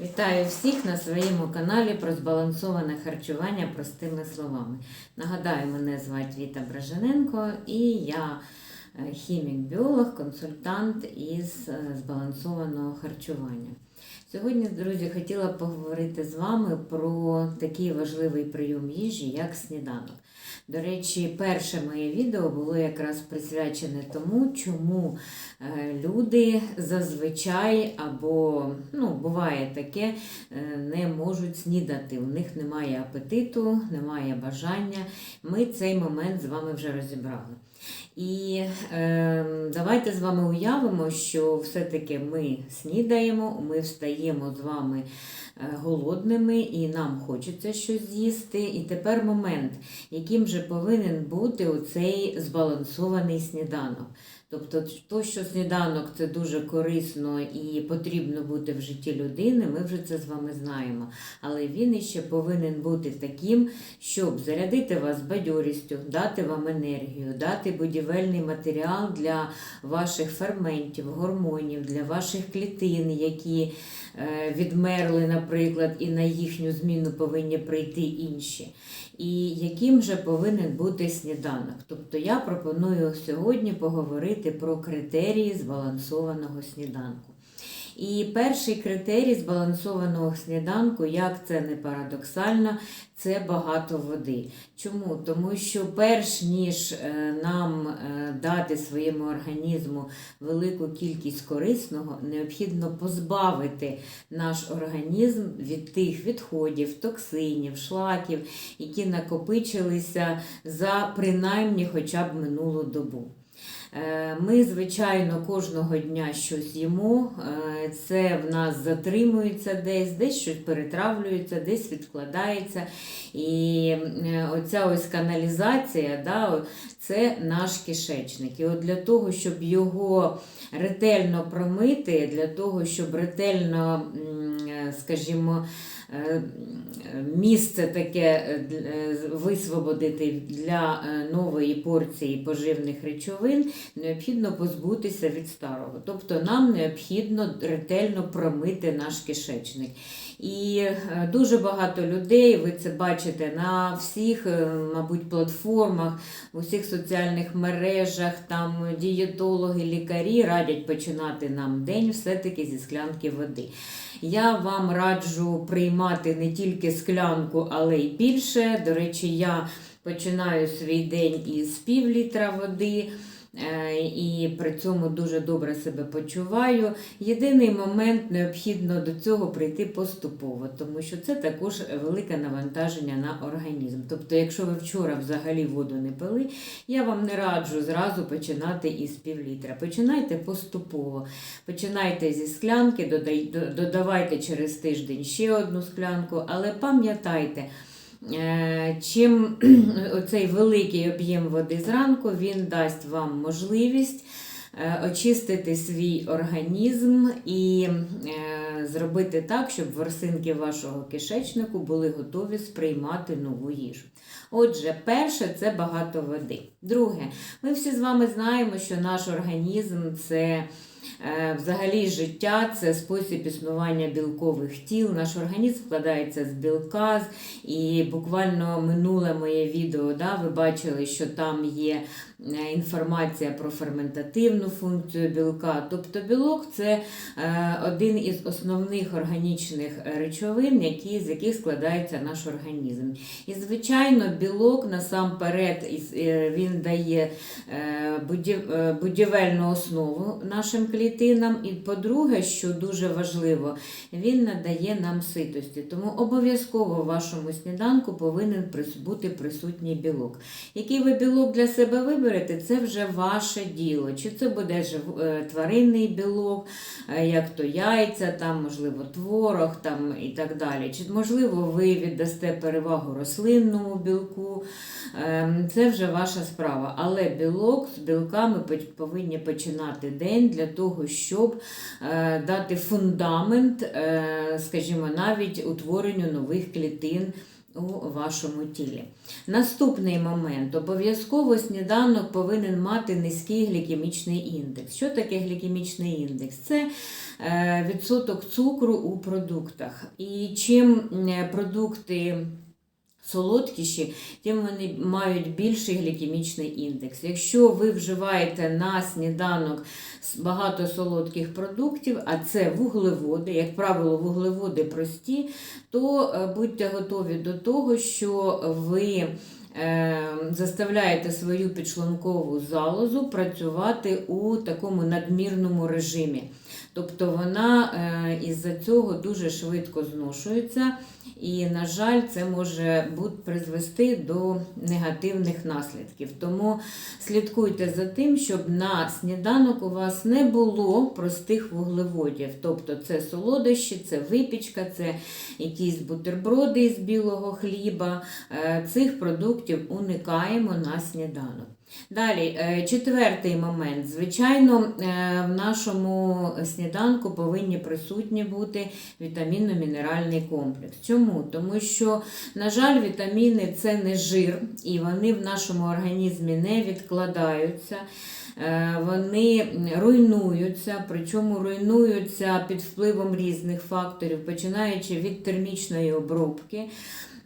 Вітаю всіх на своєму каналі про збалансоване харчування простими словами. Нагадаю, мене звати Віта Бражененко і я е, хімік-біолог, консультант із е, збалансованого харчування. Сьогодні, друзі, хотіла поговорити з вами про такий важливий прийом їжі, як сніданок. До речі, перше моє відео було якраз присвячене тому, чому е, люди зазвичай або ну, буває таке, е, не можуть снідати. У них немає апетиту, немає бажання. Ми цей момент з вами вже розібрали. І е, давайте з вами уявимо, що все-таки ми снідаємо, ми встаємо з вами е, голодними і нам хочеться щось з'їсти. І тепер момент, яким же повинен бути оцей збалансований сніданок. Тобто, то, що сніданок це дуже корисно і потрібно бути в житті людини, ми вже це з вами знаємо. Але він іще повинен бути таким, щоб зарядити вас бадьорістю, дати вам енергію, дати будівельний матеріал для ваших ферментів, гормонів, для ваших клітин, які е, відмерли, наприклад, і на їхню зміну повинні прийти інші. І яким же повинен бути сніданок? Тобто я пропоную сьогодні поговорити про критерії збалансованого сніданку. І перший критерій збалансованого сніданку, як це не парадоксально, це багато води. Чому? Тому що перш ніж е, нам е, дати своєму організму велику кількість корисного, необхідно позбавити наш організм від тих відходів, токсинів, шлаків, які накопичилися за принаймні хоча б минулу добу. Е, Ми, звичайно, кожного дня щось їмо, е, це в нас затримується десь, десь щось перетравлюється, десь відкладається. І е, оця ось каналізація, да, це наш кишечник. І от для того, щоб його ретельно промити, для того, щоб ретельно, скажімо, е, місце таке е, е, висвободити для нової порції поживних речовин, необхідно позбутися від старого. Тобто нам необхідно ретельно промити наш кишечник. І е, дуже багато людей, ви це бачите на всіх, е, мабуть, платформах, у всіх соціальних мережах, там дієтологи, лікарі радять починати нам день все-таки зі склянки води. Я вам раджу приймати не тільки склянку, але й більше. До речі, я починаю свій день із пів літра води. Е, І при цьому дуже добре себе почуваю. Єдиний момент необхідно до цього прийти поступово, тому що це також велике навантаження на організм. Тобто, якщо ви вчора взагалі воду не пили, я вам не раджу зразу починати із півлітра. Починайте поступово. Починайте зі склянки, додавайте через тиждень ще одну склянку, але пам'ятайте. Е, Чим оцей великий об'єм води зранку він дасть вам можливість е, очистити свій організм і е, зробити так, щоб ворсинки вашого кишечнику були готові сприймати нову їжу. Отже, перше це багато води. Друге, ми всі з вами знаємо, що наш організм це. Е, Взагалі життя це спосіб існування білкових тіл. Наш організм складається з білка, і буквально минуле моє відео, да, ви бачили, що там є е, інформація про ферментативну функцію білка. Тобто білок це е, один із основних органічних речовин, які, з яких складається наш організм. І, звичайно, білок насамперед він дає будів- будівельну основу нашим клітинам. І, по-друге, що дуже важливо, він надає нам ситості. Тому обов'язково в вашому сніданку повинен бути присутній білок. Який ви білок для себе виберете, це вже ваше діло. Чи це буде е, тваринний білок, е, як то яйця, там, можливо, творог там, і так далі. Чи, можливо, ви віддасте перевагу рослинному білку. Ем, Це вже ваша справа. Але білок з білками повинні починати день для того, щоб е, дати фундамент, е, скажімо, навіть утворенню нових клітин у вашому тілі. Наступний момент. Обов'язково сніданок повинен мати низький глікемічний індекс. Що таке глікемічний індекс? Це е, відсоток цукру у продуктах. І чим продукти солодкіші, тим вони мають більший глікемічний індекс. Якщо ви вживаєте на сніданок багато солодких продуктів, а це вуглеводи, як правило, вуглеводи прості, то е, будьте готові до того, що ви е, заставляєте свою підшлункову залозу працювати у такому надмірному режимі. Тобто вона е, із-за цього дуже швидко зношується, і, на жаль, це може призвести до негативних наслідків. Тому слідкуйте за тим, щоб на сніданок у вас не було простих вуглеводів. Тобто це солодощі, це випічка, це якісь бутерброди з білого хліба. Е, Цих продуктів уникаємо на сніданок. Далі, е, четвертий момент. Звичайно, е, в нашому сніданку повинні присутні бути вітамінно-мінеральний комплекс. Чому? Тому що, на жаль, вітаміни це не жир, і вони в нашому організмі не відкладаються. Е, Вони руйнуються, причому руйнуються під впливом різних факторів, починаючи від термічної обробки.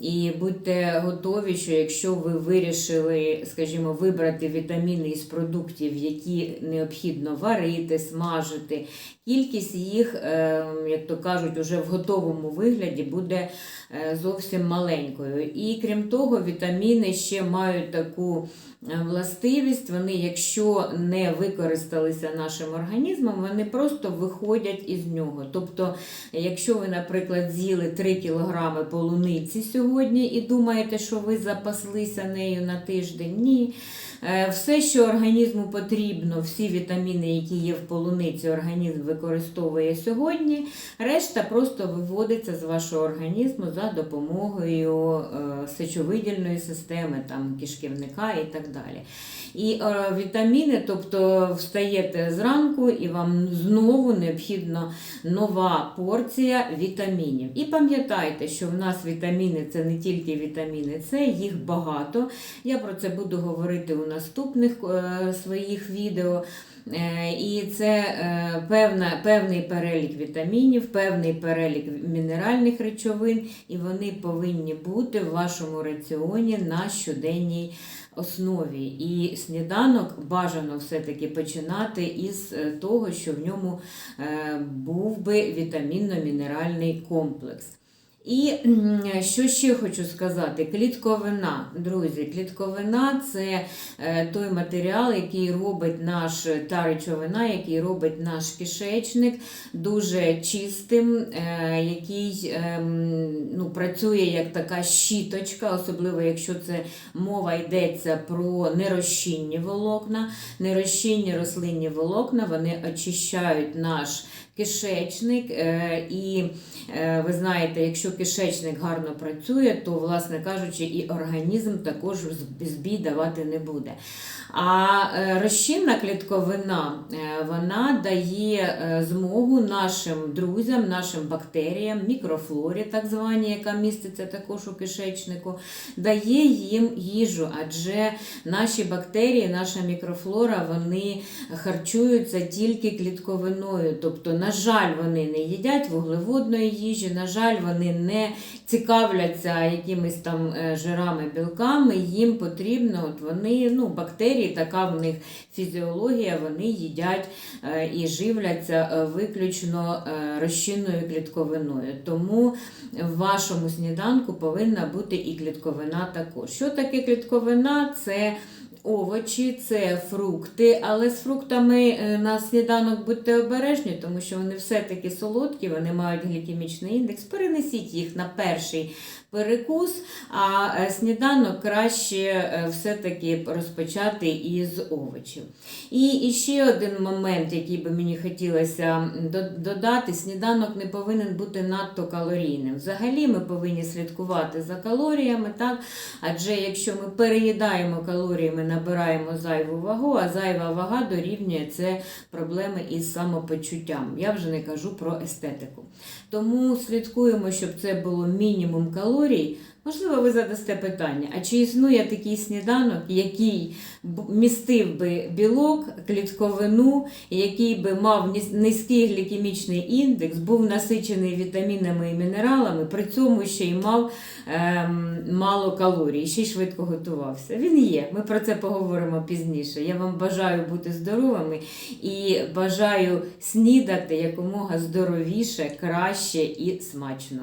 І будьте готові, що якщо ви вирішили, скажімо, вибрати вітаміни із продуктів, які необхідно варити, смажити, кількість їх, е, як то кажуть, уже в готовому вигляді буде е, зовсім маленькою. І крім того, вітаміни ще мають таку е, властивість, вони, якщо не використалися нашим організмом, вони просто виходять із нього. Тобто, якщо ви, наприклад, з'їли 3 кілограми полуниці сьогодні і думаєте, що ви запаслися нею на тиждень, ні. Е, Все, що організму потрібно, всі вітаміни, які є в полуниці, організм використовує сьогодні. Решта просто виводиться з вашого організму за допомогою е, сечовидільної системи, там, кишківника і так далі. І е, вітаміни, тобто встаєте зранку і вам знову необхідна нова порція вітамінів. І пам'ятайте, що в нас вітаміни це не тільки вітаміни, це їх багато. Я про це буду говорити у наступних е, своїх відео. Е, І це е, певна, певний перелік вітамінів, певний перелік мінеральних речовин, і вони повинні бути в вашому раціоні на щоденній основі. І сніданок бажано все-таки починати із того, що в ньому був би вітамінно-мінеральний комплекс. І що ще хочу сказати: клітковина. Друзі, клітковина це е, той матеріал, який робить наш та речовина, який робить наш кишечник дуже чистим, е, який ем, ну, працює як така щіточка, особливо якщо це мова йдеться про нерозчинні волокна. Нерозчинні рослинні волокна вони очищають наш кишечник. е, І ви знаєте, якщо кишечник гарно працює, то, власне кажучи, і організм також збій давати не буде. А е, розчинна клітковина е, вона дає е, змогу нашим друзям, нашим бактеріям, мікрофлорі, так званій, яка міститься також у кишечнику, дає їм їжу, адже наші бактерії, наша мікрофлора, вони харчуються тільки клітковиною. Тобто, на жаль, вони не їдять вуглеводної їжі, на жаль, вони не цікавляться якимись там е, жирами, білками. Їм потрібно, от вони, ну, бактерії, така в них фізіологія, вони їдять е, і живляться е, виключно розчинною клітковиною. Тому в вашому сніданку повинна бути і клітковина також. Що таке клітковина? Це овочі, це фрукти, але з фруктами е, на сніданок будьте обережні, тому що вони все-таки солодкі, вони мають глікемічний індекс. Перенесіть їх на перший перекус, а е, сніданок краще е, все-таки розпочати із овочів. І, ще один момент, який би мені хотілося додати: сніданок не повинен бути надто калорійним. Взагалі ми повинні слідкувати за калоріями, так? адже якщо ми переїдаємо калорії, ми набираємо зайву вагу, а зайва вага дорівнює це проблеми із самопочуттям. Я вже не кажу про естетику. Тому слідкуємо, щоб це було мінімум калорій. Можливо, ви задасте питання, а чи існує такий сніданок, який містив би білок, клітковину, який би мав низький глікемічний індекс, був насичений вітамінами і мінералами, при цьому ще й мав ем, мало калорій, ще й швидко готувався. Він є. Ми про це поговоримо пізніше. Я вам бажаю бути здоровими і бажаю снідати якомога здоровіше, краще і смачно.